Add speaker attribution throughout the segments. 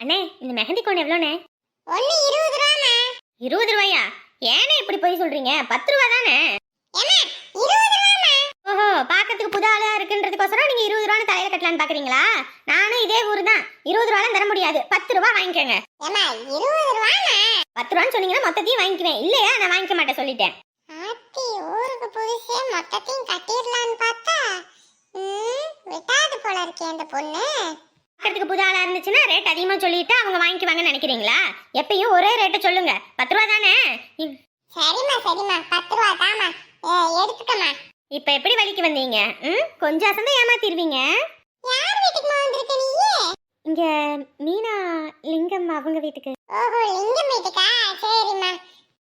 Speaker 1: அண்ணே இந்த மெஹந்தி கோன் எவ்வளோண்ணே?
Speaker 2: ஒண்ணு இருபது ரூபாமா
Speaker 1: இருபது ரூபாயா? ஏண்ணே இப்படி போய் சொல்றீங்க? பத்து ரூபா தானே? ஓஹோ பார்க்கறதுக்கு புது ஆளா இருக்குன்றதுக்கோசரம் நீங்க இருபது ரூபான்னு தலையில கட்டலான்னு பாக்குறீங்களா? நானும் இதே ஊர் தான். இருபது ரூபாலாம் தர முடியாது. பத்து ரூபா வாங்கிக்கோங்க. பத்து ரூபான்னு சொன்னீங்கன்னா மொத்தத்தையும் வாங்கிக்குவேன். இல்லையா? நான் வாங்கிக்க மாட்டேன் சொல்லிட்டேன்.
Speaker 2: ஊருக்கு புதுசே மொத்தத்தையும் கட்டிடலான்னு பார்த்தா ம், விட்டாது போல இருக்கே அந்த பொண்ணு
Speaker 1: பார்க்கறதுக்கு புது ஆளா இருந்துச்சுன்னா ரேட் அதிகமா சொல்லிட்டு அவங்க வாங்கிக்குவாங்கன்னு நினைக்கிறீங்களா? எப்பயும் ஒரே ரேட்டை சொல்லுங்க. பத்து ரூபா தானே?
Speaker 2: சரிம்மா சரிம்மா. பத்து ரூபா தாமா எடுத்துக்கம்மா.
Speaker 1: இப்ப எப்படி வழிக்கு வந்தீங்க? ம்? கொஞ்சம் அசந்தா ஏமாத்திடுவீங்க?
Speaker 2: யார் வீட்டுக்குமா வந்திருக்க நீயே?
Speaker 1: இங்க மீனா லிங்கம் அவங்க வீட்டுக்கு.
Speaker 2: ஓஹோ லிங்கம் வீட்டுக்கா? சரிம்மா.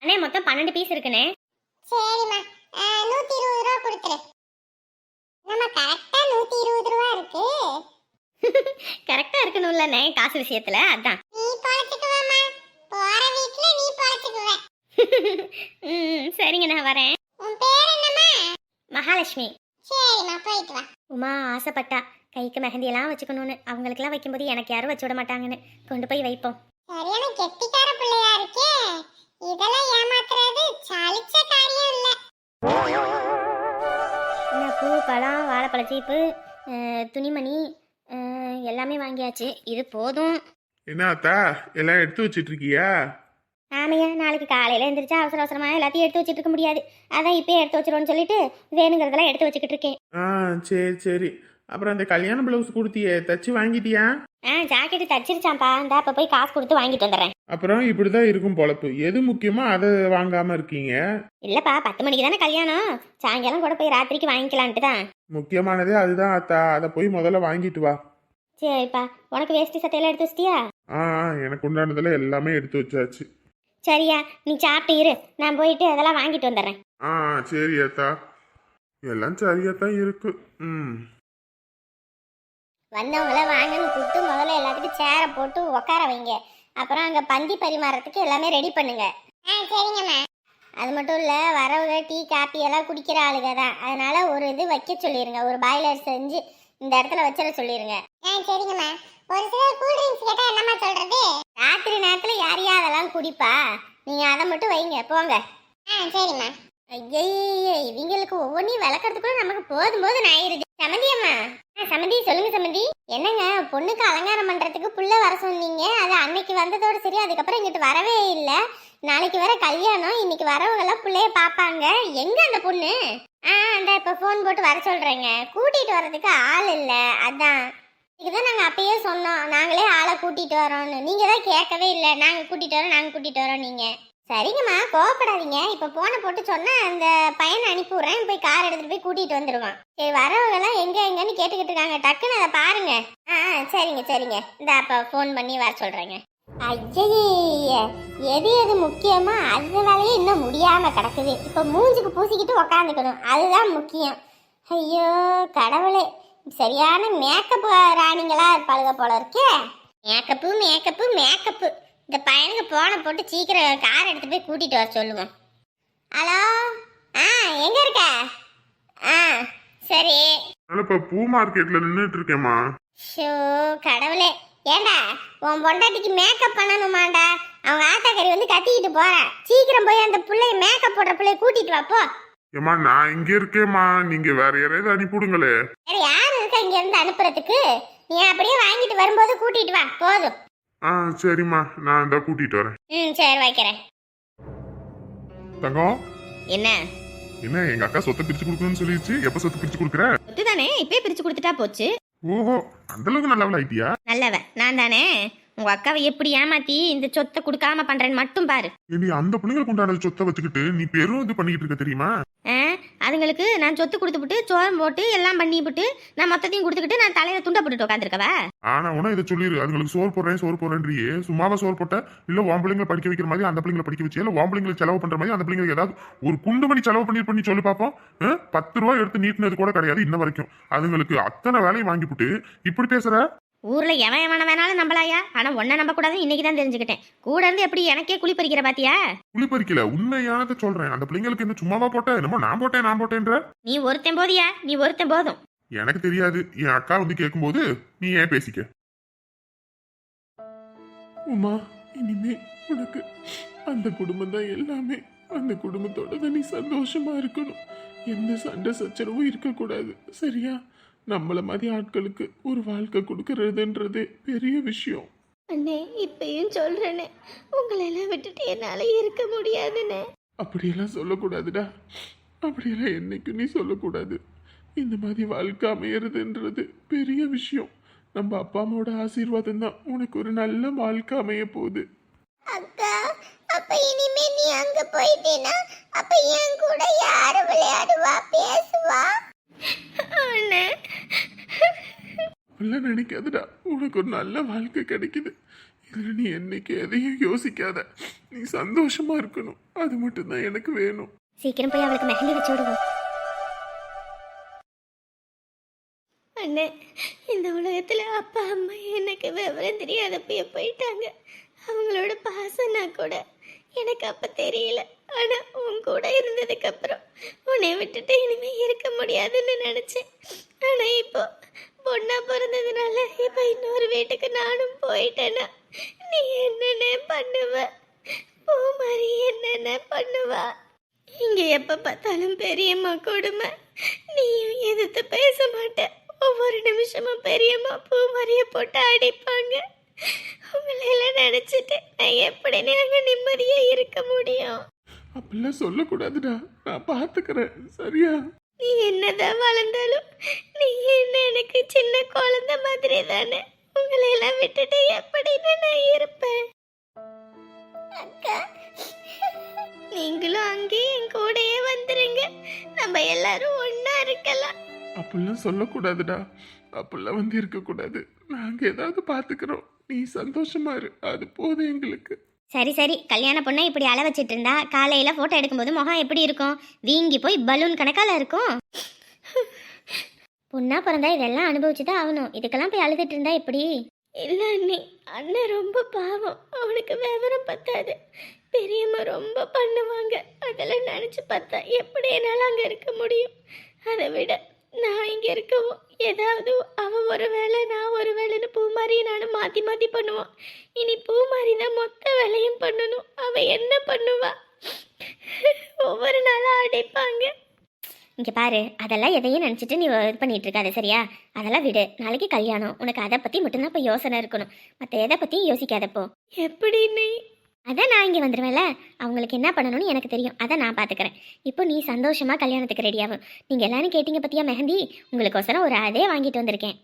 Speaker 1: அண்ணே மொத்தம் பன்னெண்டு பீஸ் இருக்குண்ணே.
Speaker 2: சரிம்மா. நூத்தி இருபது ரூபா கொடுத்துரு. நம்ம கரெக்டா நூத்தி இருபது ரூபா இருக்கு?
Speaker 1: கரெக்டா இருக்கணும்லண்ணே காசு விஷயத்துல? அதான்.
Speaker 2: நீ பொழைச்சுக்குவாமா போற வீட்டுல நீ பொழைச்சுக்குவ.
Speaker 1: ம் சரிங்க நான் வரேன்.
Speaker 2: உன் பேர் என்னம்மா?
Speaker 1: மகாலட்சுமி.
Speaker 2: சரிம்மா போயிட்டு வா.
Speaker 1: உமா ஆசைப்பட்டா. கைக்கு மெஹந்தி எல்லாம் வச்சுக்கணும்னு. அவங்களுக்கெல்லாம் வைக்கும்போது எனக்கு யாரும் வச்சு விட மாட்டாங்கன்னு. கொண்டு போய் வைப்போம்.
Speaker 2: சரியான கெட்டிக்கார பிள்ளையா இருக்கே. இதெல்லாம் ஏமாத்துறது சலிச்ச காரியம் இல்ல.
Speaker 1: என்ன பூ பழம் வாழைப்பழ சீப்பு துணிமணி எல்லாமே வாங்கியாச்சு. இது போதும்.
Speaker 3: என்ன அத்தா எல்லாம் எடுத்து வச்சிட்டு இருக்கியா
Speaker 1: ஆமையா நாளைக்கு காலையில் எழுந்திரிச்சா அவசர அவசரமாக எல்லாத்தையும் எடுத்து வச்சுட்டு இருக்க முடியாது. அதான் இப்பயே எடுத்து வச்சிருவோன்னு சொல்லிட்டு வேணுங்கிறதெல்லாம் எடுத்து வச்சுக்கிட்டு இருக்கேன்
Speaker 3: ஆ சரி சரி. அப்புறம் அந்த கல்யாண பிளவுஸ் கொடுத்தியே தச்சு வாங்கிட்டியா?
Speaker 1: ஆ ஜாக்கெட்டு தச்சிருச்சான்ப்பா இந்த அப்போ போய் காசு கொடுத்து வாங்கிட்டு வந்துடுறேன்.
Speaker 3: அப்புறம் இப்படிதான் இருக்கும் பொழப்பு. எது முக்கியமோ அதை வாங்காம இருக்கீங்க.
Speaker 1: இல்லைப்பா பத்து மணிக்கு தானே கல்யாணம். சாயங்காலம் கூட போய் ராத்திரிக்கு வாங்கிக்கலான்ட்டு தான்.
Speaker 3: முக்கியமானதே அதுதான் அத்தா. அதை போய் முதல்ல வாங்கிட்டு வா.
Speaker 1: சரிப்பா உனக்கு வேஷ்டி சட்டையெல்லாம் எடுத்து வச்சிட்டியா?
Speaker 3: ஆ ஆ, எனக்கு உண்டானதுல எல்லாமே எடுத்து வச்சாச்சு.
Speaker 1: சரியா நீ சாப்பிட்டு இரு. நான் போயிட்டு அதெல்லாம் வாங்கிட்டு வந்துடுறேன்.
Speaker 3: ஆ ஆ, சரி அத்தா. எல்லாம் சரியாத்தான் இருக்கு. ம்.
Speaker 1: வந்தவங்கள வாங்கன்னு கூப்பிட்டு முதல்ல எல்லாத்துக்கும் சேரை போட்டு உட்கார வைங்க. அப்புறம் அங்கே பந்தி பரிமாறத்துக்கு எல்லாமே ரெடி பண்ணுங்க.
Speaker 2: ஆ சரிங்கம்மா
Speaker 1: அது மட்டும் இல்லை வரவங்க டீ காப்பி எல்லாம் குடிக்கிற ஆளுங்க தான். அதனால ஒரு இது வைக்க சொல்லிடுங்க ஒரு பாய்லர் செஞ்சு இந்த இடத்துல வச்சிட சொல்லிடுங்க
Speaker 2: ஆ சரிங்கம்மா ஒரு சிலர் கூல் ட்ரிங்க்ஸ் கேட்டா என்னம்மா சொல்றது?
Speaker 1: ராத்திரி நேரத்தில் யார் யார் அதெல்லாம் குடிப்பா? நீங்கள் அதை மட்டும் வைங்க. போங்க.
Speaker 2: ஆ சரிம்மா
Speaker 1: ஐயையே இவங்களுக்கு ஒவ்வொன்றையும் வளர்க்கறதுக்குள்ள நமக்கு போதும் போதும் ஆயிருது. சமந்தி அம்மா. ஆ, சமந்தி சொல்லுங்க சமந்தி. என்னங்க பொண்ணுக்கு அலங்காரம் பண்றதுக்கு புள்ள வர சொன்னீங்க. அது அன்னைக்கு வந்ததோட சரி அதுக்கப்புறம் இங்கிட்டு வரவே இல்லை. நாளைக்கு வர கல்யாணம் இன்னைக்கு வரவங்கெல்லாம் பிள்ளைய பார்ப்பாங்க எங்க அந்த பொண்ணு? ஆ அந்த இப்போ ஃபோன் போட்டு வர சொல்றேங்க. கூட்டிட்டு வர்றதுக்கு ஆள் இல்லை அதான். இதுதான் நாங்கள் அப்பயே சொன்னோம். நாங்களே ஆளை கூட்டிட்டு வரோம்னு. நீங்க தான் கேட்கவே இல்லை. நாங்கள் கூட்டிட்டு வரோம் நாங்கள் கூட்டிட்டு வரோம் நீங்க. சரிங்கம்மா கோவப்படாதீங்க. இப்போ போன போட்டு சொன்னா அந்த பையனை அனுப்பிவிட்றேன். போய் கார் எடுத்துட்டு போய் கூட்டிட்டு வந்துடுவான் சரி வரவங்க எல்லாம் எங்க எங்கன்னு கேட்டுக்கிட்டு இருக்காங்க. டக்குன்னு அதை பாருங்க. ஆ சரிங்க சரிங்க. இந்த அப்ப ஃபோன் பண்ணி வர சொல்றேங்க. ஐயே எது எது முக்கியமோ அது வேலையே இன்னும் முடியாம கிடக்குது. இப்போ மூஞ்சுக்கு பூசிக்கிட்டு உக்காந்துக்கணும். அதுதான் முக்கியம். ஐயோ கடவுளே. சரியான மேக்கப் ராணிங்களா இருப்பாளுக போல இருக்கே. மேக்கப்பு மேக்கப்பு மேக்கப்பு இந்த பையனுக்கு போனை போட்டு சீக்கிரம் கார் எடுத்து போய் கூட்டிட்டு வர சொல்லுவோம். ஹலோ ஆ எங்க இருக்க? ஆ சரி.
Speaker 3: அதனால இப்ப பூ மார்க்கெட்ல நின்றுட்டு இருக்கேம்மா
Speaker 1: ஷோ கடவுளே. ஏண்டா உன் பொண்டாட்டிக்கு மேக்கப் பண்ணணுமாண்டா? அவங்க ஆத்தாக்கறி வந்து கத்திக்கிட்டு போறேன் சீக்கிரம் போய் அந்த பிள்ளைய மேக்கப் போடுற பிள்ளைய கூட்டிட்டு வா போ.
Speaker 3: ஏம்மா நான் இங்க இருக்கேம்மா. நீங்க வேற யாரையாவது அனுப்பிவிடுங்களே.
Speaker 1: வேற யார் இருக்கா இங்க இருந்து அனுப்புறதுக்கு? நீ அப்படியே வாங்கிட்டு வரும்போது கூட்டிட்டு வா போதும்.
Speaker 3: ஆ சரிம்மா. நான் இந்த கூட்டிட்டு வரேன்.
Speaker 1: ம் சரி வைக்கிறேன்.
Speaker 3: தங்கம்?
Speaker 1: என்ன?
Speaker 3: என்ன எங்க அக்கா சொத்தை பிரிச்சு கொடுக்கணும்னு சொல்லிடுச்சு எப்ப சொத்து பிரிச்சு கொடுக்குற?
Speaker 1: சொத்து தானே இப்பயே பிரிச்சு கொடுத்துட்டா போச்சு.
Speaker 3: ஓஹோ அந்த அளவுக்கு நல்ல ஆயிட்டியா?
Speaker 1: நல்லவ நான் தானே. உங்க அக்காவை எப்படி ஏமாத்தி இந்த சொத்தை கொடுக்காம பண்றேன்னு மட்டும் பாரு.
Speaker 3: ஏண்டி அந்த பிள்ளைங்களுக்கு உண்டான சொத்தை வச்சுக்கிட்டு நீ பெரும் இது பண்ணிக்கிட்டு இருக்க தெரியுமா?
Speaker 1: அதுங்களுக்கு நான் சொத்து கொடுத்துப்புட்டு சோரம் போட்டு எல்லாம் பண்ணிவிட்டு நான் மொத்தத்தையும் கொடுத்துக்கிட்டு நான் தலையில துண்ட போட்டுட்டு உட்காந்துருக்கவா
Speaker 3: ஆனா உன இதை சொல்லிரு. அதுங்களுக்கு சோறு போடுறேன் சோறு போடுறேன்றியே. சும்மாவா சோறு போட்ட? இல்ல உன் பிள்ளைங்களை படிக்க வைக்கிற மாதிரி அந்த பிள்ளைங்களை படிக்க வச்சு இல்ல உன் செலவு பண்ற மாதிரி அந்த பிள்ளைங்களுக்கு ஏதாவது ஒரு குண்டு மணி செலவு பண்ணி பண்ணி சொல்லி பார்ப்போம் பத்து ரூபாய் எடுத்து நீட்டினது கூட கிடையாது இன்ன வரைக்கும். அதுங்களுக்கு அத்தனை வேலையும் வாங்கிப்புட்டு இப்படி பேசுற?
Speaker 1: ஊர்ல எவன் எவன வேணாலும் நம்பலாயா? ஆனா ஒன்ன நம்ப கூடாதுன்னு இன்னைக்கு தான் தெரிஞ்சுக்கிட்டேன். கூட இருந்து எப்படி எனக்கே குழி பறிக்கிற பாத்தியா?
Speaker 3: புளி பறிக்கல உண்மையானதை சொல்றேன். அந்த பிள்ளைங்களுக்கு என்ன சும்மாவா போட்ட? என்னமோ நான் போட்டேன் நான் போட்டேன்ற?
Speaker 1: நீ ஒருத்தன் போதியா? நீ ஒருத்தன் போதும்.
Speaker 3: எனக்கு தெரியாது. என் அக்கா வந்து கேட்கும்போது நீ ஏன் பேசிக்க?
Speaker 4: உமா இனிமே உனக்கு அந்த குடும்பம் தான் எல்லாமே. அந்த குடும்பத்தோட தான் நீ சந்தோஷமா இருக்கணும். எந்த சண்டை சச்சரவும் இருக்கக்கூடாது. சரியா? நம்மள மாதிரி ஆட்களுக்கு ஒரு வாழ்க்கை கொடுக்கறதுன்றது பெரிய விஷயம்.
Speaker 1: அண்ணே இப்பயும் சொல்றேனே. உங்களை எல்லாம் விட்டுட்டு என்னால இருக்க முடியாதுண்ணே.
Speaker 4: அப்படியெல்லாம் சொல்லக்கூடாதுடா. அப்படியெல்லாம் என்னைக்கும் நீ சொல்லக்கூடாது. இந்த மாதிரி வாழ்க்கை அமையறதுன்றது பெரிய விஷயம். நம்ம அப்பா அம்மாவோட ஆசீர்வாதம் தான் உனக்கு ஒரு நல்ல வாழ்க்கை அமைய போகுது.
Speaker 2: அக்கா அப்ப இனிமே நீ அங்க போயிட்டேனா? அப்ப என் கூட யாரு விளையாடுவா பேசுவா
Speaker 1: அண்ணே
Speaker 4: அப்படிலாம் நினைக்காதடா. உனக்கு ஒரு நல்ல வாழ்க்கை கிடைக்குது. இதில் நீ என்னைக்கு எதையும் யோசிக்காத. நீ சந்தோஷமா இருக்கணும். அது மட்டும்தான் எனக்கு வேணும்.
Speaker 1: சீக்கிரம் போய் அவளுக்கு மெஹந்தி வச்சு விடுவோம். அண்ணே இந்த உலகத்துல அப்பா அம்மா எனக்கு விவரம் தெரியாதப்பய போயிட்டாங்க. அவங்களோட பாசம்னா கூட எனக்கு அப்ப தெரியல. ஆனா உன் கூட இருந்ததுக்கு அப்புறம் உன்னை விட்டுட்டு இனிமே இருக்க முடியாதுன்னு நினைச்சேன். ஆனா இப்போ பொண்ணா பிறந்ததுனால இப்ப இன்னொரு வீட்டுக்கு நானும் போயிட்டேன்னா நீ என்னென்ன பண்ணுவ? பூ மாதிரி என்னென்ன பண்ணுவா? இங்க எப்ப பார்த்தாலும் பெரியம்மா கொடுமை. நீயும் எதிர்த்து பேச மாட்ட. ஒவ்வொரு நிமிஷமும் பெரியம்மா பூ போட்டு அடிப்பாங்க. உங்களெல்லாம் நினைச்சிட்டு நான் எப்படி நாங்க நிம்மதியா இருக்க முடியும்?
Speaker 4: அப்படிலாம் சொல்லக்கூடாதுடா. நான் பார்த்துக்கிறேன். சரியா?
Speaker 1: நீ என்னதான் வளர்ந்தாலும் நீ என்ன எனக்கு சின்ன குழந்தை மாதிரி தானே? உங்களை எல்லாம் விட்டுட்டு எப்படின்னு நான் இருப்பேன்.
Speaker 2: அக்கா
Speaker 1: நீங்களும் அங்கேயே என் கூடயே வந்துருங்க. நம்ம எல்லாரும் ஒன்னா இருக்கலாம்.
Speaker 4: அப்படிலாம் சொல்லக்கூடாதுடா. அப்படிலாம் வந்து இருக்கக்கூடாது. நாங்கள் ஏதாவது பார்த்துக்கிறோம். நீ சந்தோஷமா இரு. அது போதும் எங்களுக்கு.
Speaker 1: சரி சரி. கல்யாண பொண்ணை இப்படி அள வச்சிட்டு இருந்தா காலையில போட்டோ எடுக்கும்போது முகம் எப்படி இருக்கும்? வீங்கி போய் பலூன் கணக்கால இருக்கும். பொண்ணா பிறந்தா இதெல்லாம் அனுபவிச்சுதான் ஆகணும். இதுக்கெல்லாம் போய் அழுதுட்டு இருந்தா எப்படி? இல்ல அண்ணி அண்ணன் ரொம்ப பாவம். அவனுக்கு விவரம் பத்தாது. பெரியம்மா ரொம்ப பண்ணுவாங்க. அதெல்லாம் நினைச்சு பார்த்தா எப்படி என்னால அங்க இருக்க முடியும்? அதை விட நான் இங்க இருக்கவும் ஏதாவது அவ ஒரு வேலை நான் ஒரு வேலைன்னு பூமாரி நானும் மாத்தி மாத்தி பண்ணுவோம் இனி பூமாரி தான் மொத்த வேலையும் பண்ணணும். அவ என்ன பண்ணுவா? ஒவ்வொரு நாளும் அடைப்பாங்க. இங்க பாரு அதெல்லாம் எதையும் நினைச்சிட்டு நீ இது பண்ணிட்டு இருக்காத சரியா? அதெல்லாம் விடு. நாளைக்கு கல்யாணம். உனக்கு அதை பத்தி மட்டும்தான் இப்போ யோசனை இருக்கணும். மற்ற எதை பத்தியும் யோசிக்காதப்போ எப்படி நீ அதான் நான் இங்கே வந்துடுவேன்ல அவங்களுக்கு என்ன பண்ணணும்னு எனக்கு தெரியும். அதை நான் பார்த்துக்கிறேன் இப்போ நீ சந்தோஷமாக கல்யாணத்துக்கு ரெடியாகும் நீங்கள் எல்லாரும் கேட்டிங்க பற்றியா மெஹந்தி? உங்களுக்கோசரம் ஒரு அதே வாங்கிட்டு வந்திருக்கேன்.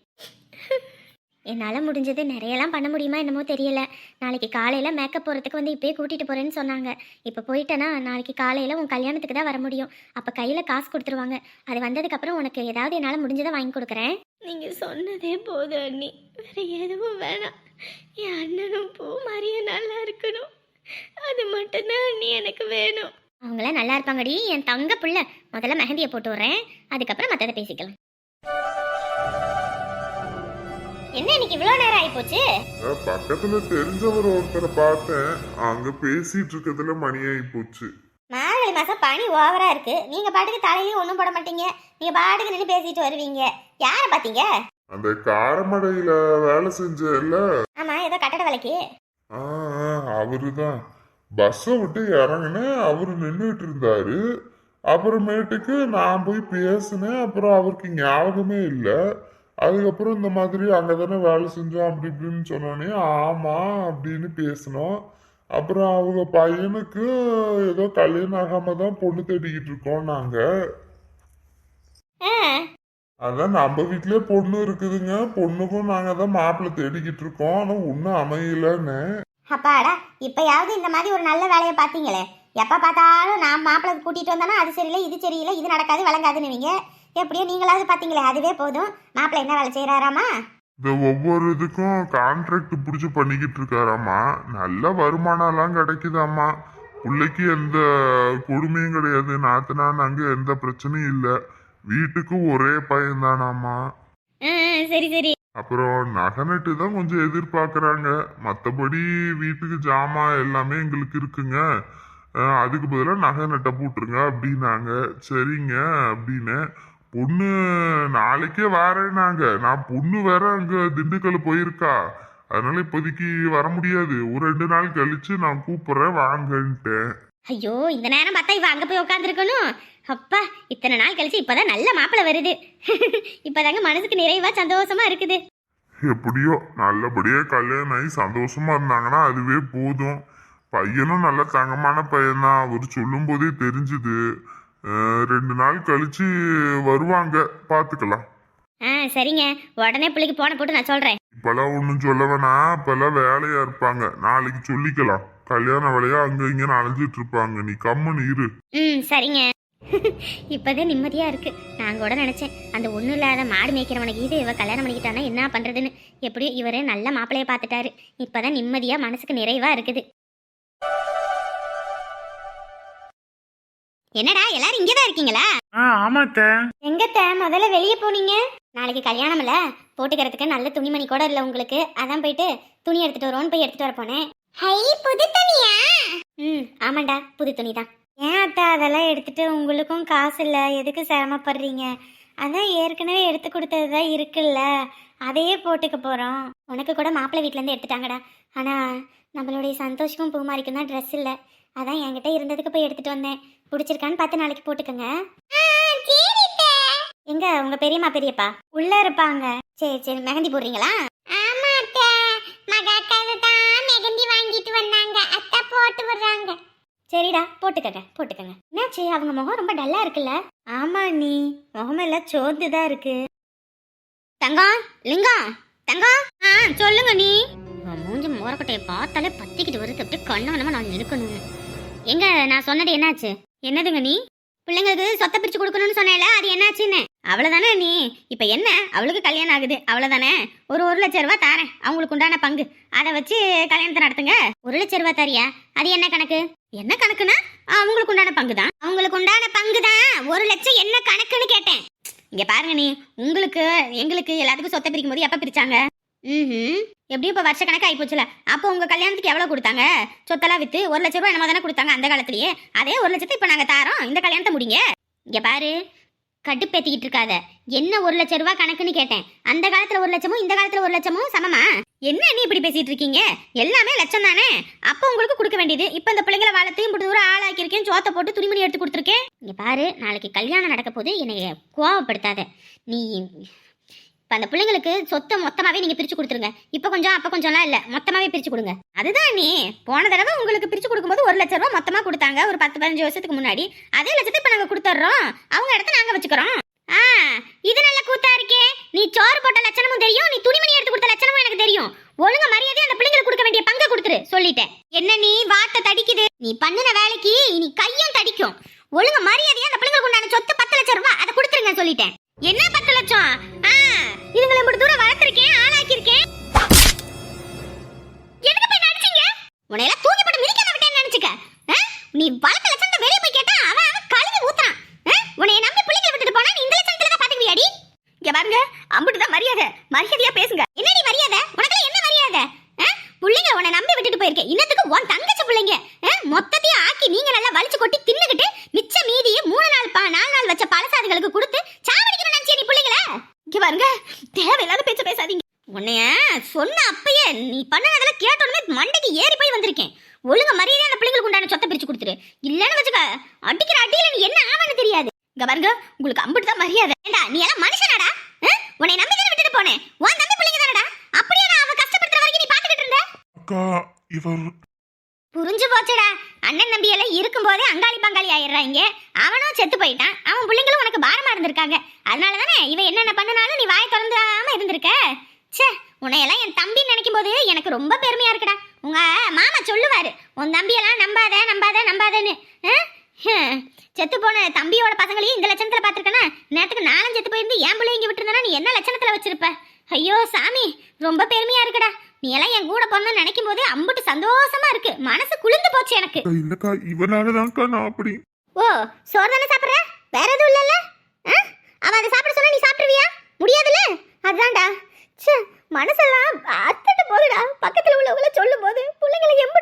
Speaker 1: என்னால் முடிஞ்சது நிறையலாம் பண்ண முடியுமா என்னமோ தெரியல. நாளைக்கு காலையில் மேக்கப் போகிறதுக்கு வந்து இப்போயே கூட்டிகிட்டு போகிறேன்னு சொன்னாங்க. இப்போ போயிட்டேன்னா நாளைக்கு காலையில் உன் கல்யாணத்துக்கு தான் வர முடியும். அப்போ கையில் காசு கொடுத்துருவாங்க. அது வந்ததுக்கப்புறம் உனக்கு ஏதாவது என்னால் முடிஞ்சதை வாங்கி கொடுக்குறேன். நீங்கள் சொன்னதே போதும் அண்ணி. வேறு எதுவும் வேணாம். என் அண்ணனும் பூ மாதிரியே நல்லா இருக்கணும். அது மட்டும்தான் அண்ணி எனக்கு வேணும். அவங்களாம் நல்லா இருப்பாங்கடி. என் தங்க புள்ள. முதல்ல மெஹந்தியை போட்டு விட்றேன். அதுக்கப்புறம் மற்றதை பேசிக்கலாம். என்ன இன்னைக்கு இவ்வளோ நேரம் ஆகிப்போச்சு
Speaker 5: அஹ் பக்கத்துல தெரிஞ்சவர் ஒருத்தரை பார்த்தேன். அங்க பேசிட்டு இருக்கிறதுல மணி ஆகி போச்சு
Speaker 1: மார்கழி பனி ஓவரா இருக்கு. நீங்க பாட்டுக்கு தலையிலயும் ஒன்றும் போட மாட்டீங்க. நீங்க பாட்டுக்கு நின்று பேசிட்டு வருவீங்க. யாரை பாத்தீங்க
Speaker 5: அந்த காரமடையில வேலை
Speaker 1: ஏதோ கட்டட வேலைக்கு.
Speaker 5: அவருதான். பஸ்ஸை விட்டு இறங்கினேன். அவர் நின்றுட்டு இருந்தாரு. அப்புறமேட்டுக்கு நான் போய் பேசினேன். அப்புறம் அவருக்கு ஞாபகமே இல்லை. அதுக்கப்புறம் இந்த மாதிரி அங்கே தானே வேலை செஞ்சோம் அப்படி இப்படின்னு சொன்னோடனே ஆமாம் அப்படின்னு பேசினோம். அப்புறம் அவங்க பையனுக்கு ஏதோ கல்யாணம் ஆகாம தான் பொண்ணு தேடிக்கிட்டு இருக்கோம் நாங்கள்
Speaker 1: ஆ,
Speaker 5: அதான் நம்ம வீட்லயே பொண்ணு இருக்குதுங்க. பொண்ணுக்கும் நாங்க தான் மாப்பிள்ளை தேடிக்கிட்டு இருக்கோம். ஆனா ஒன்றும் அமையலன்னு.
Speaker 1: அப்பாடா இப்பயாவது இந்த மாதிரி ஒரு நல்ல வேலையை பார்த்தீங்களே. எப்ப பார்த்தாலும் நான் மாப்பிள்ளை கூட்டிட்டு வந்தானா அது சரியில்லை இது சரியில்லை இது நடக்காது விளங்காதுன்னுவீங்க. எப்படியோ நீங்களாவது பார்த்தீங்களே அதுவே போதும். மாப்பிள்ளை என்ன வேலை செய்கிறாராமா
Speaker 5: இந்த ஒவ்வொரு இதுக்கும் கான்ட்ராக்ட் பிடிச்சி பண்ணிக்கிட்டு இருக்காராம்மா நல்ல வருமானம்லாம் கிடைக்குதாம்மா பிள்ளைக்கு எந்த கொடுமையும் கிடையாது. நாத்தனான் அங்கே எந்த பிரச்சனையும் இல்லை. வீட்டுக்கு ஒரே பையன்தானாம்மா
Speaker 1: ஆ ஆ, சரி சரி.
Speaker 5: அப்புறம் நகை நட்டு தான் கொஞ்சம் எதிர்பார்க்குறாங்க. மற்றபடி வீட்டுக்கு ஜாமான் எல்லாமே எங்களுக்கு இருக்குங்க. அதுக்கு பதிலாக நகை நட்டை போட்டுருங்க அப்படின்னாங்க. சரிங்க அப்படின்னு. பொண்ணு நாளைக்கே வரேனாங்க நான் பொண்ணு வேற அங்கே திண்டுக்கல் போயிருக்கா. அதனால இப்போதைக்கு வர முடியாது. ஒரு ரெண்டு நாள் கழிச்சு நான் கூப்பிடுறேன் வாங்கன்ட்டேன்.
Speaker 1: ஐயோ இந்த நேரம் பார்த்தா இவ அங்க போய் உட்காந்துருக்கணும் அப்பா இத்தனை நாள் கழிச்சு இப்பதான் நல்ல மாப்பிள்ளை வருது. இப்பதாங்க மனசுக்கு நிறைவா சந்தோஷமா இருக்குது.
Speaker 5: எப்படியோ நல்லபடியா கல்யாணம் ஆகி சந்தோஷமா இருந்தாங்கன்னா அதுவே போதும். பையனும் நல்ல தங்கமான பையன்தான். அவர் சொல்லும் போதே தெரிஞ்சுது ரெண்டு நாள் கழிச்சு வருவாங்க. பாத்துக்கலாம்
Speaker 1: ஆ சரிங்க. உடனே பிள்ளைக்கு போன போட்டு நான் சொல்றேன்.
Speaker 5: இப்பெல்லாம் ஒன்றும் சொல்ல வேணாம். இப்பெல்லாம் வேலையா இருப்பாங்க. நாளைக்கு சொல்லிக்கலாம். கல்யாண வேலையா அங்க இங்க அலைஞ்சிட்டு இருப்பாங்க. நீ கம்முன்னு இரு.
Speaker 1: ம் சரிங்க. இப்போதே நிம்மதியா இருக்கு. நான் கூட நினைச்சேன். அந்த ஒன்றும் இல்லாத மாடு மேய்க்கிறவனுக்கு இது இவ கல்யாணம் பண்ணிக்கிட்டானா என்ன பண்றதுன்னு. எப்படியும் இவரே நல்ல மாப்பிளைய பார்த்துட்டாரு. இப்பதான் நிம்மதியா மனசுக்கு நிறைவா இருக்குது. என்னடா எல்லாரும் இங்கதான் இருக்கீங்களா?
Speaker 4: ஆ ஆமாத்த.
Speaker 1: எங்கத்த முதல்ல வெளியே போனீங்க? நாளைக்கு கல்யாணம்ல போட்டுக்கிறதுக்கு நல்ல துணிமணி கூட இல்லை உங்களுக்கு. அதான் போயிட்டு துணி எடுத்துட்டு வரோன்னு போய் எடுத்துட்டு வர போனேன்.
Speaker 2: ஹை புது துணியா?
Speaker 1: ம் ஆமாண்டா புது துணி தான். ஏன் அத்தா அதெல்லாம் எடுத்துட்டு உங்களுக்கும் காசு இல்லை? எதுக்கு சிரமப்படுறீங்க? அதான் ஏற்கனவே எடுத்து கொடுத்தது தான் இருக்குல்ல. அதையே போட்டுக்க போகிறோம் உனக்கு கூட மாப்பிள்ளை வீட்டிலேருந்து எடுத்துட்டாங்கடா. ஆனால் நம்மளுடைய சந்தோஷமும் பூமாரிக்கும் தான் ட்ரெஸ் இல்லை. அதான் என்கிட்ட இருந்ததுக்கு போய் எடுத்துட்டு வந்தேன். பிடிச்சிருக்கான்னு பார்த்து நாளைக்கு போட்டுக்கோங்க. எங்க உங்க பெரியம்மா பெரியப்பா? உள்ள இருப்பாங்க. சரி சரி மெஹந்தி போடுறீங்களா?
Speaker 2: ஆமா அத்தை மகாக்காக தான் மெகந்தி வாங்கிட்டு வந்தாங்க. அத்தை போட்டு விடுறாங்க.
Speaker 1: சரிடா போட்டுக்கங்க போட்டுக்கங்க. என்னாச்சு? அவங்க முகம் ரொம்ப டல்லா இருக்குல்ல? ஆமா நீ முகமெல்லாம் சோர்ந்து தான் இருக்கு. தங்கம் லிங்கம் தங்கம் ஆ சொல்லுங்க நீ மூஞ்சி மோரக்கட்டையை பார்த்தாலே பத்திக்கிட்டு வருது அப்படியே கண்ணானமா நான் இருக்கணும் எங்க நான் சொன்னது என்னாச்சு? என்னதுங்க நீ? பிள்ளைங்களுக்கு சொத்தை பிரிச்சு கொடுக்கணும்னு சொன்னேல அது என்னாச்சுன்னு? அவ்வளவுதானே நீ? இப்ப என்ன? அவளுக்கு கல்யாணம் ஆகுது அவ்வளவுதானே? ஒரு ஒரு லட்சம் ரூபாய் தாரேன் அவங்களுக்கு உண்டான பங்கு. அதை வச்சு கல்யாணத்தை நடத்துங்க. ஒரு லட்சம் ரூபாய் தரியா? அது என்ன கணக்கு? என்ன கணக்குனா அவங்களுக்கு உண்டான பங்கு தான் அவங்களுக்கு உண்டான பங்கு தான் ஒரு லட்சம் என்ன கணக்குன்னு கேட்டேன். இங்க பாருங்க நீ உங்களுக்கு எங்களுக்கு எல்லாத்துக்கும் சொத்தை பிரிக்கும் போது எப்ப பிரிச்சாங்க? ம் எப்படியும் இப்போ வருஷ கணக்கு ஆயிப்போச்சுல. அப்போ உங்க கல்யாணத்துக்கு எவ்வளவு கொடுத்தாங்க? சொத்தெல்லாம் வித்து ஒரு லட்ச ரூபாய் தானே கொடுத்தாங்க அந்த காலத்திலேயே? அதே ஒரு லட்சத்தை இப்போ நாங்க தாரோம். இந்த கல்யாணத்தை முடிங்க. இங்க பாரு கடுப்பேத்திக்கிட்டு இருக்காத. என்ன ஒரு லட்ச ரூபா கணக்குன்னு கேட்டேன். அந்த காலத்துல ஒரு லட்சமும் இந்த காலத்துல ஒரு லட்சமும் சமமா? என்ன நீ இப்படி பேசிட்டு இருக்கீங்க? எல்லாமே லட்சம் தானே? அப்போ உங்களுக்கு கொடுக்க வேண்டியது இப்போ இந்த பிள்ளைங்களை வளர்த்தையும் இப்படி தூரம் ஆளாக்கியிருக்கேன் சோத்தை போட்டு துணிமணி எடுத்து கொடுத்துருக்கேன். இங்க பாரு நாளைக்கு கல்யாணம் நடக்க போது என்னை கோவப்படுத்தாத. நீ இப்போ அந்த பிள்ளைங்களுக்கு சொத்தை மொத்தமாகவே நீங்க பிரிச்சு கொடுத்துருங்க. இப்போ கொஞ்சம் அப்போ கொஞ்சம்லாம் இல்லை. மொத்தமாகவே பிரிச்சு கொடுங்க. அதுதான் நீ போன தடவை உங்களுக்கு பிரிச்சு கொடுக்கும்போது ஒரு லட்ச ரூபா மொத்தமாக கொடுத்தாங்க. ஒரு பத்து பதினஞ்சு வருஷத்துக்கு முன்னாடி. அதே லட்சத்தை இப்போ நாங்கள் கொடுத்துட்றோம் அவங்க இடத்த நாங்க வச்சுக்கிறோம். ஆ இது நல்ல கூத்தா இருக்கே. நீ சோறு போட்ட லட்சணமும் தெரியும். நீ துணிமணி எடுத்து கொடுத்த லட்சணமும் எனக்கு தெரியும். ஒழுங்க மரியாதை அந்த பிள்ளைங்களுக்கு கொடுக்க வேண்டிய பங்கை கொடுத்துரு. சொல்லிட்டேன். என்ன நீ வார்த்தை தடிக்குது? நீ பண்ணின வேலைக்கு நீ கையும் தடிக்கும். ஒழுங்க மரியாதையா அந்த பிள்ளைங்களுக்கு உண்டான சொத்து பத்து லட்சம் ரூபாய் அதை கொடுத்துருங்க சொல்லிட்டேன். என்ன பத்து லட்சம்? ஆ இதுங்களை இப்படி தூரம் வளர்த்துருக்கேன் ஆளாக்கியிருக்கேன். எதுக்கு போய் நடிச்சீங்க? உன்னையெல்லாம் தூக்கி போட்டு மிதிக்க விட்டேன்னு நினைச்சுக்க. நீ வளர்த்த லட்சணத்தை வெளியே போய் கேட்டா அவன் அவன் கழுவி ஊத்துறான். ஆ? உன்னைய நம்பி பிள்ளைங்களை விட்டுட்டு போனா நீ இந்த லட்சத்துல தான் பாத்துக்குவியாடி இங்க பாருங்க அம்புட்டு தான் மரியாதை. மரியாதையா பேசுங்க என்னடி மரியாதை உனக்கு என்ன மரியாதை ஆ? பிள்ளைங்க உன்னை நம்பி விட்டுட்டு போயிருக்கேன் இன்னத்துக்கு உன் தங்கச்சி பிள்ளைங்க ஆ? மொத்தத்தையும் ஆக்கி நீங்க நல்லா வலிச்சு கொட்டி தின்னுகிட்டு மிச்ச மீதியை மூணு நாள் பா நாலு நாள் வச்ச பழசாதுகளுக்கு கொடுத்து சாவடிக்கணும் நினைச்சியா நீ பிள்ளைங்கள இங்க பாருங்க தேவையில்லாத பேச்ச பேசாதீங்க உன்னைய சொன்ன அப்பயே நீ பண்ணனதுல கேட்டோன்னே மண்டைக்கு ஏறி போய் வந்திருக்கேன் ஒழுங்க மரியாதை அந்த பிள்ளைங்களுக்கு உண்டான சொத்தை பிரிச்சு கொடுத்துரு. இல்லன்னு வச்சுக்க. அடிக்கிற அடியில நீ என்ன ஆவன்னு தெரியாது. இங்க பாருங்க உங்களுக்கு அம்பிட்டு தான் மரியாதை. ஏண்டா நீ எல்லாம் மனுஷனாடா? உன்னை நம்பி தானே விட்டுட்டு போனேன். உன் தம்பி பிள்ளைங்க தானடா? அப்படியே நான் அவ கஷ்டப்படுத்துற வரைக்கும் நீ பாத்துக்கிட்டு இருந்த?
Speaker 5: அக்கா இவர்
Speaker 1: புரிஞ்சு போச்சுடா. அண்ணன் நம்பி எல்லாம் இருக்கும்போதே அங்காளி பங்காளி ஆயிடுறாங்க அவனும் செத்து போயிட்டான். அவன் பிள்ளைங்களும் உனக்கு பாரமா இருந்திருக்காங்க. அதனால தானே இவன் என்னென்ன பண்ணனாலும் நீ வாயை திறந்துடாம இருந்திருக்க. ச்சே உன்னையெல்லாம் என் தம்பின்னு நினைக்கும் போது எனக்கு ரொம்ப பெருமையா இருக்குடா. உங்க மாமா சொல்லுவாரு உன் தம்பியெல்லாம் நம்பாத நம்பாத நம்பாதன்னு. செத்து போன தம்பியோட பசங்களையும் இந்த லட்சணத்துல பாத்திருக்கனா நேரத்துக்கு நானும் செத்து போயிருந்து என் பிள்ளை இங்க விட்டுருந்தா நீ என்ன லட்சணத்துல வச்சிருப்ப? ஐயோ சாமி ரொம்ப பெருமையா இருக்குடா. நீ எல்லாம் என் கூட பொண்ணு நினைக்கும் போது அம்புட்டு சந்தோஷமா இருக்கு. மனசு குளிர்ந்து போச்சு எனக்கு.
Speaker 5: இல்லக்கா இவனாலதான்க்கா நான் அப்படி.
Speaker 1: ஓ சோறு தானே சாப்பிட்ற? வேற எதுவும் இல்லைல்ல? அவன் அதை சாப்பிட சொன்னா நீ சாப்பிடுவியா முடியாதுல்ல? அதுதான்டா. ச்சே மனசெல்லாம் அத்துட்டு போதுடா பக்கத்துல உள்ளவங்கள சொல்லும் போது பிள்ளைங்களை எம்ப